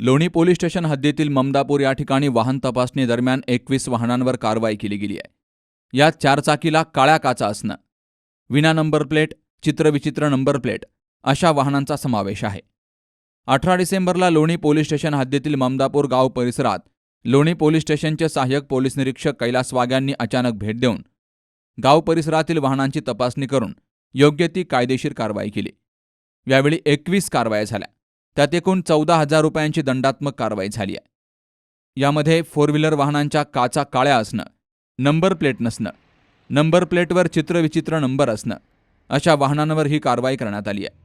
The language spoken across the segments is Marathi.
लोणी पोलीस स्टेशन हद्दीतील ममदापूर या ठिकाणी वाहन तपासणी दरम्यान एकवीस वाहनांवर कारवाई केली गेली आहे. यात चारचाकीला काळ्या काचा असणं विना नंबर प्लेट चित्रविचित्र नंबर प्लेट अशा वाहनांचा समावेश आहे. अठरा डिसेंबरला लोणी पोलीस स्टेशन हद्दीतील ममदापूर गाव परिसरात लोणी पोलीस स्टेशनचे सहाय्यक पोलीस निरीक्षक कैलास वाघ अचानक भेट देऊन गाव परिसरातील वाहनांची तपासणी करून योग्य ती कायदेशीर कारवाई केली. यावेळी एकवीस कारवाया झाल्या. त्यात एकूण चौदा हजार रुपयांची दंडात्मक कारवाई झाली आहे. यामध्ये फोर व्हीलर वाहनांच्या काचा काळ्या असणं नंबर प्लेट नसणं नंबर प्लेटवर चित्रविचित्र नंबर असणं अशा वाहनांवर ही कारवाई करण्यात आली आहे.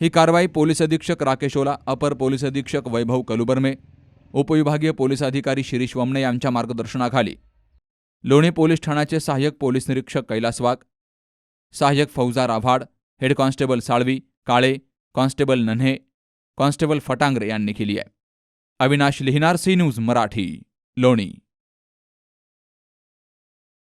ही कारवाई पोलीस अधीक्षक राकेश ओला अपर पोलीस अधीक्षक वैभव कलुबर्मे उपविभागीय पोलीस अधिकारी शिरीष वमणे यांच्या मार्गदर्शनाखाली. लोणी पोलीस ठाण्याचे सहाय्यक पोलीस निरीक्षक कैलास वाघ सहाय्यक फौजा Ravhad head constable Salvi Kale constable Nanhe constable Phatangare यांनी केली आहे. Avinash Lihinar C news Marathi Loni.